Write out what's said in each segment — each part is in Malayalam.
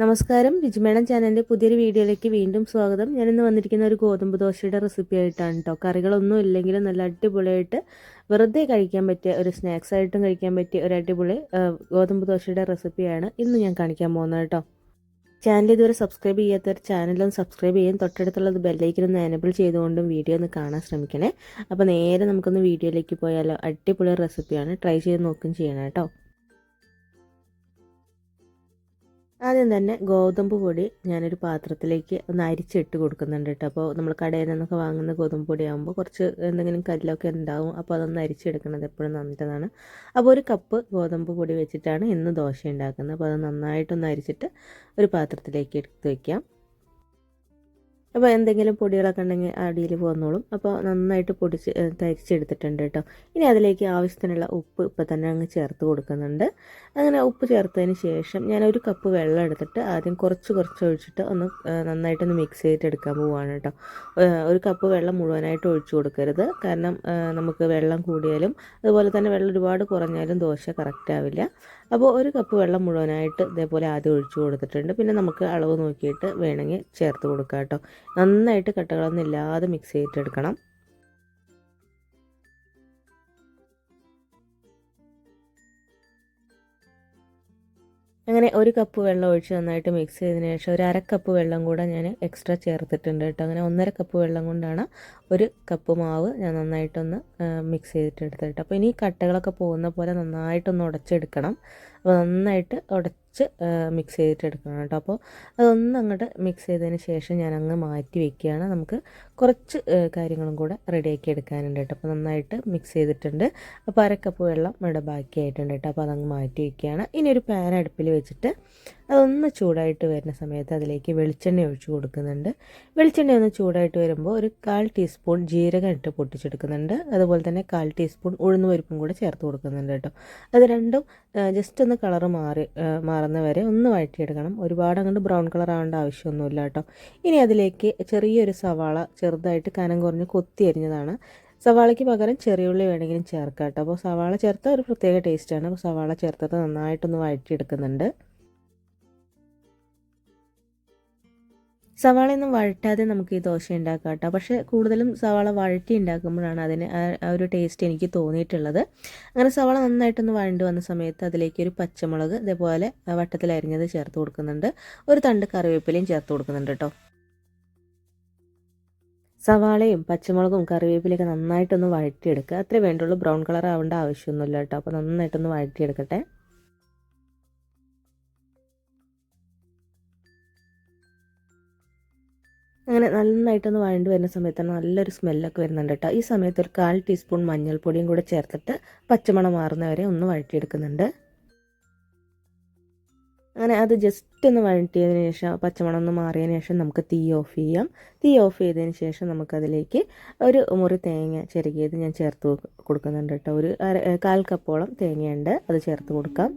നമസ്കാരം. രുചിമേണം ചാനലിന്റെ പുതിയൊരു വീഡിയോയിലേക്ക് വീണ്ടും സ്വാഗതം. ഞാനിന്ന് വന്നിരിക്കുന്ന ഒരു ഗോതമ്പ് ദോശയുടെ റെസിപ്പി ആയിട്ടാണ് കേട്ടോ കറികളൊന്നും ഇല്ലെങ്കിലും നല്ല അടിപൊളിയായിട്ട് വെറുതെ കഴിക്കാൻ പറ്റിയ ഒരു സ്നാക്സ് ആയിട്ടും കഴിക്കാൻ പറ്റിയ ഒരു അടിപൊളി ഗോതമ്പ് ദോശയുടെ റെസിപ്പിയാണ് ഇന്ന് ഞാൻ കാണിക്കാൻ പോകുന്നത് കേട്ടോ ചാനൽ ഇതുവരെ സബ്സ്ക്രൈബ് ചെയ്യാത്തവർ ചാനലൊന്ന് സബ്സ്ക്രൈബ് ചെയ്യാൻ തൊട്ടടുത്തുള്ളത് ബെല്ലൈക്കനൊന്ന് എനബിൾ ചെയ്തുകൊണ്ടും വീഡിയോ ഒന്ന് കാണാൻ ശ്രമിക്കണേ. അപ്പോൾ നേരെ നമുക്കൊന്ന് വീഡിയോയിലേക്ക് പോയാലോ. അടിപൊളി റെസിപ്പിയാണ് ട്രൈ ചെയ്ത് നോക്കും ചെയ്യണം കേട്ടോ ആദ്യം തന്നെ ഗോതമ്പ് പൊടി ഞാനൊരു പാത്രത്തിലേക്ക് ഒന്ന് അരിച്ചിട്ട് കൊടുക്കുന്നുണ്ട് കേട്ടോ. അപ്പോൾ നമ്മൾ കടയിൽ നിന്നൊക്കെ വാങ്ങുന്ന ഗോതമ്പ് പൊടി ആകുമ്പോൾ കുറച്ച് എന്തെങ്കിലും കല്ലൊക്കെ ഉണ്ടാവും. അപ്പോൾ അതൊന്ന് അരിച്ചെടുക്കുന്നത് എപ്പോഴും നല്ലതാണ്. അപ്പോൾ ഒരു കപ്പ് ഗോതമ്പ് പൊടി വെച്ചിട്ടാണ് ഇന്ന് ദോശ ഉണ്ടാക്കുന്നത്. അപ്പോൾ അത് നന്നായിട്ടൊന്ന് അരിച്ചിട്ട് ഒരു പാത്രത്തിലേക്ക് എടുത്ത് വയ്ക്കാം അപ്പോൾ എന്തെങ്കിലും പൊടികളൊക്കെ ഉണ്ടെങ്കിൽ അടിയിൽ പോന്നോളും അപ്പോൾ നന്നായിട്ട് പൊടിച്ച് തരിച്ചെടുത്തിട്ടുണ്ട് കേട്ടോ. ഇനി അതിലേക്ക് ആവശ്യത്തിനുള്ള ഉപ്പ് ഇപ്പം തന്നെ അങ്ങ് ചേർത്ത് കൊടുക്കുന്നുണ്ട്. അങ്ങനെ ഉപ്പ് ചേർത്തതിന് ശേഷം ഞാൻ ഒരു കപ്പ് വെള്ളം എടുത്തിട്ട് ആദ്യം കുറച്ച് കുറച്ച് ഒഴിച്ചിട്ട് ഒന്ന് നന്നായിട്ടൊന്ന് മിക്സ് ചെയ്തിട്ട് എടുക്കാൻ പോവുകയാണ് കേട്ടോ. ഒരു കപ്പ് വെള്ളം മുഴുവനായിട്ട് ഒഴിച്ചു കൊടുക്കരുത്. കാരണം നമുക്ക് വെള്ളം കൂടിയാലും അതുപോലെ തന്നെ വെള്ളം ഒരുപാട് കുറഞ്ഞാലും ദോശ കറക്റ്റ് ആവില്ല. അപ്പോൾ ഒരു കപ്പ് വെള്ളം മുഴുവനായിട്ട് ഇതേപോലെ ആദ്യം ഒഴിച്ചു കൊടുത്തിട്ടുണ്ട്. പിന്നെ നമുക്ക് അളവ് നോക്കിയിട്ട് വേണമെങ്കിൽ ചേർത്ത് കൊടുക്കാം കേട്ടോ. നന്നായിട്ട് കട്ടകളൊന്നും ഇല്ലാതെ മിക്സ് ചെയ്തിട്ടെടുക്കണം. അങ്ങനെ ഒരു കപ്പ് വെള്ളം ഒഴിച്ച് നന്നായിട്ട് മിക്സ് ചെയ്തതിന് ശേഷം ഒരു അര കപ്പ് വെള്ളം കൂടെ ഞാൻ എക്സ്ട്രാ ചേർത്തിട്ടുണ്ട് കേട്ടോ. അങ്ങനെ ഒന്നര കപ്പ് വെള്ളം കൊണ്ടാണ് ഒരു കപ്പ് മാവ് ഞാൻ നന്നായിട്ടൊന്ന് മിക്സ് ചെയ്തിട്ട് എടുത്തിട്ട് അപ്പോൾ ഇനി കട്ടകളൊക്കെ പോകുന്ന പോലെ നന്നായിട്ടൊന്ന് ഉടച്ചെടുക്കണം. അപ്പോൾ നന്നായിട്ട് ഉടച്ച് മിക്സ് ചെയ്തിട്ട് എടുക്കണം കേട്ടോ. അപ്പോൾ അതൊന്നും അങ്ങോട്ട് മിക്സ് ചെയ്തതിന് ശേഷം ഞാൻ അങ്ങ് മാറ്റി വെക്കുകയാണ്. നമുക്ക് കുറച്ച് കാര്യങ്ങളും കൂടെ റെഡിയാക്കി എടുക്കാനുണ്ട് കേട്ടോ. അപ്പോൾ നന്നായിട്ട് മിക്സ് ചെയ്തിട്ടുണ്ട്. അപ്പോൾ അരക്കപ്പ് വെള്ളം ഇവിടെ ബാക്കിയായിട്ടുണ്ട് കേട്ടോ. അപ്പോൾ അതങ്ങ് മാറ്റി വയ്ക്കുകയാണ് ഇനി ഒരു പാൻ അടുപ്പിൽ വെച്ചിട്ട് അതൊന്ന് ചൂടായിട്ട് വരുന്ന സമയത്ത് അതിലേക്ക് വെളിച്ചെണ്ണ ഒഴിച്ച് കൊടുക്കുന്നുണ്ട്. വെളിച്ചെണ്ണ ഒന്ന് ചൂടായിട്ട് വരുമ്പോൾ ഒരു കാൽ ടീസ്പൂൺ ജീരകം ഇട്ട് പൊട്ടിച്ചെടുക്കുന്നുണ്ട്. അതുപോലെ തന്നെ കാൽ ടീസ്പൂൺ ഉഴുന്ന് പരിപ്പും കൂടെ ചേർത്ത് കൊടുക്കുന്നുണ്ട് കേട്ടോ. അത് രണ്ടും ജസ്റ്റ് ഒന്ന് കളർ മാറി മാറുന്ന വരെ ഒന്ന് വഴറ്റിയെടുക്കണം. ഒരുപാട് അങ്ങോട്ട് ബ്രൗൺ കളർ ആവേണ്ട ആവശ്യമൊന്നുമില്ല കേട്ടോ. ഇനി അതിലേക്ക് ചെറിയൊരു സവാള ചെറുതായിട്ട് കനം കുറഞ്ഞ് കൊത്തി അരിഞ്ഞതാണ്. സവാളയ്ക്ക് പകരം ചെറിയ ഉള്ളി വേണമെങ്കിലും ചേർക്കാം കേട്ടോ. അപ്പോൾ സവാള ചേർത്ത ഒരു പ്രത്യേക ടേസ്റ്റാണ് അപ്പോൾ സവാള ചേർത്തത് നന്നായിട്ടൊന്ന് വഴറ്റിയെടുക്കുന്നുണ്ട്. സവാളയൊന്നും വഴറ്റാതെ നമുക്ക് ഈ ദോശ ഉണ്ടാക്കാം കേട്ടോ. പക്ഷേ കൂടുതലും സവാള വഴറ്റി ഉണ്ടാക്കുമ്പോഴാണ് അതിന് ഒരു ടേസ്റ്റ് എനിക്ക് തോന്നിയിട്ടുള്ളത്. അങ്ങനെ സവാള നന്നായിട്ടൊന്ന് വഴണ്ട് വന്ന സമയത്ത് അതിലേക്ക് ഒരു പച്ചമുളക് ഇതേപോലെ വട്ടത്തിൽ അരിഞ്ഞത് ചേർത്ത് കൊടുക്കുന്നുണ്ട്. ഒരു തണ്ട് കറിവേപ്പിലയും ചേർത്ത് കൊടുക്കുന്നുണ്ട് കേട്ടോ. സവാളയും പച്ചമുളകും കറിവേപ്പിലൊക്കെ നന്നായിട്ടൊന്ന് വഴറ്റിയെടുക്കുക. അത്രേ വേണ്ടുള്ളൂ. ബ്രൗൺ കളർ ആവേണ്ട ആവശ്യമൊന്നുമില്ല കേട്ടോ. അപ്പോൾ നന്നായിട്ടൊന്ന് വഴറ്റിയെടുക്കട്ടെ. അങ്ങനെ നന്നായിട്ടൊന്ന് വഴണ്ട് വരുന്ന സമയത്ത് നല്ലൊരു സ്മെല്ലൊക്കെ വരുന്നുണ്ട് കേട്ടോ ഈ സമയത്ത് ഒരു കാൽ ടീസ്പൂൺ മഞ്ഞൾപ്പൊടിയും കൂടെ ചേർത്തിട്ട് പച്ചമണം മാറുന്നവരെ ഒന്ന് വഴറ്റിയെടുക്കുന്നുണ്ട്. അങ്ങനെ അത് ജസ്റ്റ് ഒന്ന് വഴറ്റിയതിന് ശേഷം പച്ചമണം ഒന്ന് മാറിയതിന് ശേഷം നമുക്ക് തീ ഓഫ് ചെയ്യാം. തീ ഓഫ് ചെയ്തതിന് ശേഷം നമുക്കതിലേക്ക് ഒരു മുറി തേങ്ങ ചെറുകിയത് ഞാൻ ചേർത്ത് കൊടുക്കുന്നുണ്ട് കേട്ടോ ഒരു കാൽ കപ്പോളം തേങ്ങയുണ്ട് അത് ചേർത്ത് കൊടുക്കാം.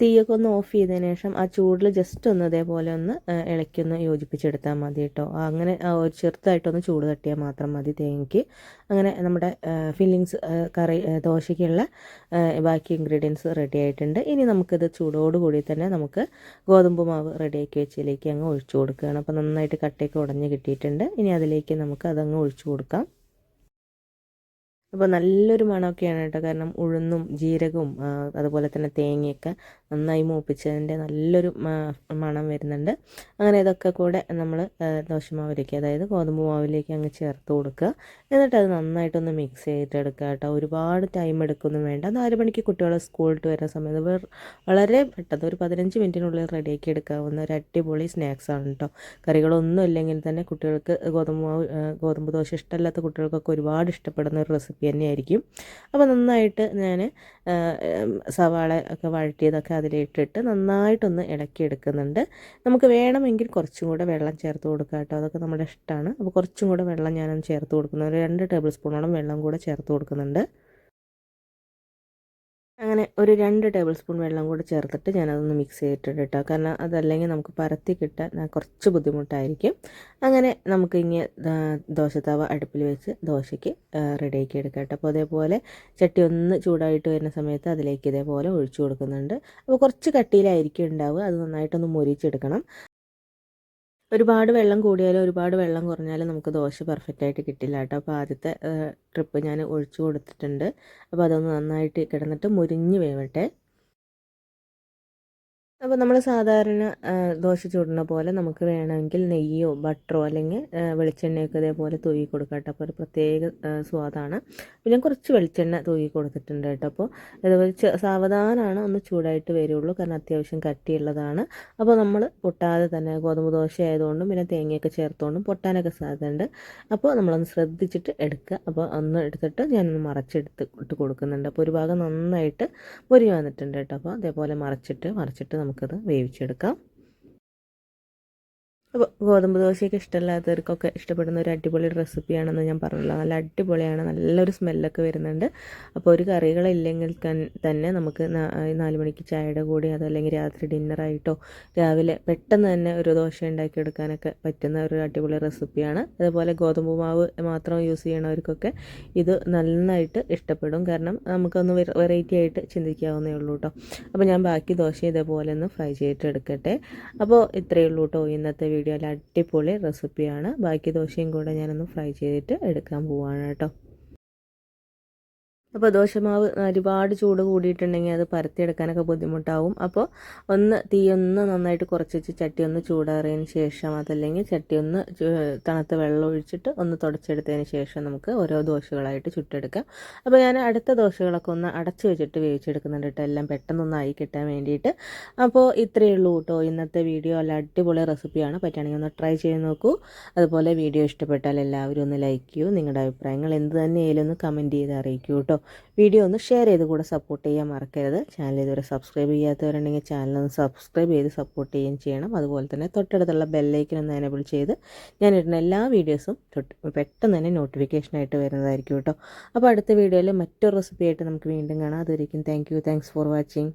തീയൊക്കെ ഒന്ന് ഓഫ് ചെയ്തതിന് ശേഷം ആ ചൂടിൽ ജസ്റ്റ് ഒന്ന് ഇതേപോലെ ഒന്ന് ഇളക്കൊന്ന് യോജിപ്പിച്ചെടുത്താൽ മതി കേട്ടോ. അങ്ങനെ ഒരു ചെറുതായിട്ടൊന്ന് ചൂട് തട്ടിയാൽ മാത്രം മതി തേങ്ങയ്ക്ക് അങ്ങനെ നമ്മുടെ ഫില്ലിങ്സ് കറി ദോശയ്ക്കുള്ള ബാക്കി ഇൻഗ്രീഡിയൻസ് റെഡി ആയിട്ടുണ്ട്. ഇനി നമുക്കിത് ചൂടോടുകൂടി തന്നെ നമുക്ക് ഗോതമ്പ് മാവ് റെഡിയാക്കി വെച്ചതിലേക്ക് അങ്ങ് ഒഴിച്ചു കൊടുക്കുകയാണ്. അപ്പോൾ നന്നായിട്ട് കട്ടയൊക്കെ ഉടഞ്ഞ് കിട്ടിയിട്ടുണ്ട്. ഇനി അതിലേക്ക് നമുക്ക് അതങ്ങ് ഒഴിച്ചു കൊടുക്കാം. അപ്പോൾ നല്ലൊരു മണമൊക്കെയാണ് കേട്ടോ. കാരണം ഉഴുന്നും ജീരകവും അതുപോലെ തന്നെ തേങ്ങയൊക്കെ നന്നായി മൂപ്പിച്ചതിന്റെ നല്ലൊരു മണം വരുന്നുണ്ട്. അങ്ങനെ ഇതൊക്കെ കൂടെ നമ്മൾ ദോശമാവിലേക്ക് അതായത് ഗോതമ്പ് മാവിലേക്ക് അങ്ങ് ചേർത്ത് കൊടുക്കുക. എന്നിട്ട് അത് നന്നായിട്ടൊന്ന് മിക്സ് ചെയ്തിട്ടെടുക്കുക കേട്ടോ. ഒരുപാട് ടൈം എടുക്കൊന്നും വേണ്ട. നാല് മണിക്ക് കുട്ടികൾ സ്കൂളിൽ വരുന്ന സമയത്ത് വളരെ പെട്ടെന്ന് ഒരു പതിനഞ്ച് മിനിറ്റിനുള്ളിൽ റെഡിയാക്കി എടുക്കാവുന്ന ഒരു അടിപൊളി സ്നാക്സ് ആണ് കേട്ടോ. കറികളൊന്നും ഇല്ലെങ്കിൽ തന്നെ കുട്ടികൾക്ക് ഗോതമ്പ് മാവ് ഗോതമ്പ് ദോശ ഇഷ്ടമല്ലാത്ത കുട്ടികൾക്കൊക്കെ ഒരുപാട് ഇഷ്ടപ്പെടുന്ന ഒരു റെസിപ്പി തന്നെയായിരിക്കും. അപ്പോൾ നന്നായിട്ട് ഞാൻ സവാള ഒക്കെ വഴറ്റിയതൊക്കെ അതിലിട്ടിട്ട് നന്നായിട്ടൊന്ന് ഇളക്കി എടുക്കുന്നുണ്ട് നമുക്ക് വേണമെങ്കിൽ കുറച്ചും കൂടെ വെള്ളം ചേർത്ത് കൊടുക്കാം കേട്ടോ. അതൊക്കെ നമ്മുടെ ഇഷ്ടമാണ്. അപ്പോൾ കുറച്ചും കൂടെ വെള്ളം ഞാനൊന്ന് ചേർത്ത് കൊടുക്കുന്നു. ഒരു രണ്ട് ടേബിൾ സ്പൂണോളം വെള്ളം കൂടെ ചേർത്ത് കൊടുക്കുന്നുണ്ട്. അങ്ങനെ ഒരു രണ്ട് ടേബിൾ സ്പൂൺ വെള്ളം കൂടി ചേർത്തിട്ട് ഞാനതൊന്ന് മിക്സ് ചെയ്തിട്ടുണ്ട് കേട്ടോ. കാരണം അതല്ലെങ്കിൽ നമുക്ക് പരത്തി കിട്ടാൻ കുറച്ച് ബുദ്ധിമുട്ടായിരിക്കും. അങ്ങനെ നമുക്ക് ഇനി ദോശത്തവ അടുപ്പിൽ വെച്ച് ദോശയ്ക്ക് റെഡിയാക്കി എടുക്കാം കേട്ടോ. അപ്പോൾ അതേപോലെ ചട്ടി ഒന്ന് ചൂടായിട്ട് വരുന്ന സമയത്ത് അതിലേക്ക് ഇതേപോലെ ഒഴിച്ചു കൊടുക്കുന്നുണ്ട്. അപ്പോൾ കുറച്ച് കട്ടിയിലായിരിക്കും ഉണ്ടാവുക. അത് നന്നായിട്ടൊന്ന് മുരിച്ചെടുക്കണം. ഒരുപാട് വെള്ളം കൂടിയാലും ഒരുപാട് വെള്ളം കുറഞ്ഞാലും നമുക്ക് ദോശ പെർഫെക്റ്റ് ആയിട്ട് കിട്ടില്ല കേട്ടോ. അപ്പോൾ ആദ്യത്തെ ട്രിപ്പ് ഞാൻ ഒഴിച്ചു കൊടുത്തിട്ടുണ്ട്. അപ്പോൾ അതൊന്ന് നന്നായിട്ട് കിടന്നിട്ട് മുരിഞ്ഞ് വേവട്ടെ. അപ്പോൾ നമ്മൾ സാധാരണ ദോശ ചുടുന്ന പോലെ നമുക്ക് വേണമെങ്കിൽ നെയ്യോ ബട്ടറോ അല്ലെങ്കിൽ വെളിച്ചെണ്ണയൊക്കെ ഇതേപോലെ തൂകി കൊടുക്കാം കേട്ടോ. അപ്പോൾ ഒരു പ്രത്യേക സ്വാദാണ്. പിന്നെ കുറച്ച് വെളിച്ചെണ്ണ തൂവി കൊടുത്തിട്ടുണ്ട് കേട്ടോ. അപ്പോൾ ഇതുപോലെ സാവധാനമാണ് ഒന്ന് ചൂടായിട്ട് വരുള്ളൂ. കാരണം അത്യാവശ്യം കട്ടിയുള്ളതാണ്. അപ്പോൾ നമ്മൾ പൊട്ടാതെ തന്നെ ഗോതമ്പ് ദോശ ആയതുകൊണ്ടും പിന്നെ തേങ്ങയൊക്കെ ചേർത്തുകൊണ്ടും പൊട്ടാനൊക്കെ സാധ്യതയുണ്ട്. അപ്പോൾ നമ്മളൊന്ന് ശ്രദ്ധിച്ചിട്ട് എടുക്കുക. അപ്പോൾ ഒന്ന് എടുത്തിട്ട് ഞാനൊന്ന് മറച്ചെടുത്ത് ഇട്ട് കൊടുക്കുന്നുണ്ട്. അപ്പോൾ ഒരു ഭാഗം നന്നായിട്ട് പൊരി വന്നിട്ടുണ്ട് കേട്ടോ. അപ്പോൾ അതേപോലെ മറച്ചിട്ട് മറച്ചിട്ട് നമുക്ക് നമുക്കത് വേവിച്ചെടുക്കാം. ഗോതമ്പ് ദോശയൊക്കെ ഇഷ്ടമല്ലാത്തവർക്കൊക്കെ ഇഷ്ടപ്പെടുന്ന ഒരു അടിപൊളി റെസിപ്പിയാണെന്ന് ഞാൻ പറഞ്ഞല്ലോ. നല്ല അടിപൊളിയാണ്. നല്ലൊരു സ്മെല്ലൊക്കെ വരുന്നുണ്ട്. അപ്പോൾ ഒരു കറികളില്ലെങ്കിൽ തന്നെ നമുക്ക് നാല് മണിക്ക് ചായയുടെ കൂടി അതല്ലെങ്കിൽ രാത്രി ഡിന്നറായിട്ടോ രാവിലെ പെട്ടെന്ന് തന്നെ ഒരു ദോശ ഉണ്ടാക്കിയെടുക്കാനൊക്കെ പറ്റുന്ന ഒരു അടിപൊളി റെസിപ്പിയാണ്. അതുപോലെ ഗോതമ്പ് മാവ് മാത്രം യൂസ് ചെയ്യണവർക്കൊക്കെ ഇത് നന്നായിട്ട് ഇഷ്ടപ്പെടും. കാരണം നമുക്കൊന്ന് വെറൈറ്റി ആയിട്ട് ചിന്തിക്കാവുന്നേ ഉള്ളൂ കേട്ടോ അപ്പോൾ ഞാൻ ബാക്കി ദോശ ഇതേപോലെ ഒന്ന് ഫ്രൈ ചെയ്തിട്ട് എടുക്കട്ടെ അപ്പോൾ ഇത്രയേ ഉള്ളൂ കേട്ടോ ഇന്നത്തെ വീഡിയോയിൽ അടിപൊളി റെസിപ്പിയാണ് ബാക്കി ദോശയും കൂടെ ഞാനൊന്ന് ഫ്രൈ ചെയ്തിട്ട് എടുക്കാൻ പോവാണ് കേട്ടോ. അപ്പോൾ ദോശമാവ് ഒരുപാട് ചൂട് കൂടിയിട്ടുണ്ടെങ്കിൽ അത് പരത്തിയെടുക്കാനൊക്കെ ബുദ്ധിമുട്ടാവും. അപ്പോൾ ഒന്ന് തീ ഒന്ന് നന്നായിട്ട് കുറച്ച് വെച്ച് ചട്ടി ഒന്ന് ചൂടാറിയതിന് ശേഷം അതല്ലെങ്കിൽ ചട്ടി ഒന്ന് തണുത്ത വെള്ളം ഒഴിച്ചിട്ട് ഒന്ന് തുടച്ചെടുത്തതിന് ശേഷം നമുക്ക് ഓരോ ദോശകളായിട്ട് ചുട്ടെടുക്കാം. അപ്പോൾ ഞാൻ അടുത്ത ദോശകളൊക്കെ ഒന്ന് അടച്ചു വെച്ചിട്ട് വേവിച്ചെടുക്കുന്നുണ്ട് കേട്ടോ. എല്ലാം പെട്ടെന്നൊന്ന് ആയി കിട്ടാൻ വേണ്ടിയിട്ട്. അപ്പോൾ ഇത്രയേ ഉള്ളൂ കേട്ടോ. ഇന്നത്തെ വീഡിയോ അല്ല അടിപൊളി റെസിപ്പിയാണ്. പറ്റുകയാണെങ്കിൽ ഒന്ന് ട്രൈ ചെയ്ത് നോക്കൂ. അതുപോലെ വീഡിയോ ഇഷ്ടപ്പെട്ടാൽ എല്ലാവരും ഒന്ന് ലൈക്ക് ചെയ്യൂ. നിങ്ങളുടെ അഭിപ്രായങ്ങൾ എന്ത് തന്നെയായാലും ഒന്ന് കമന്റ് ചെയ്ത് അറിയിക്കൂ കേട്ടോ. വീഡിയോ ഒന്ന് ഷെയർ ചെയ്ത് കൂടെ സപ്പോർട്ട് ചെയ്യാൻ മറക്കരുത്. ചാനൽ ഇതുവരെ സബ്സ്ക്രൈബ് ചെയ്യാത്തവരുണ്ടെങ്കിൽ ചാനൽ ഒന്ന് സബ്സ്ക്രൈബ് ചെയ്ത് സപ്പോർട്ട് ചെയ്യുകയും ചെയ്യണം. അതുപോലെ തന്നെ തൊട്ടടുത്തുള്ള ബെല്ലൈക്കൻ ഒന്ന് എനേബിൾ ചെയ്ത് ഞാൻ ഇടുന്ന എല്ലാ വീഡിയോസും പെട്ടെന്ന് തന്നെ നോട്ടിഫിക്കേഷനായിട്ട് വരുന്നതായിരിക്കും കേട്ടോ. അപ്പോൾ അടുത്ത വീഡിയോയിൽ മറ്റൊരു റെസിപ്പി ആയിട്ട് നമുക്ക് വീണ്ടും കാണാം. അതുവരെയും thank you thanks for watching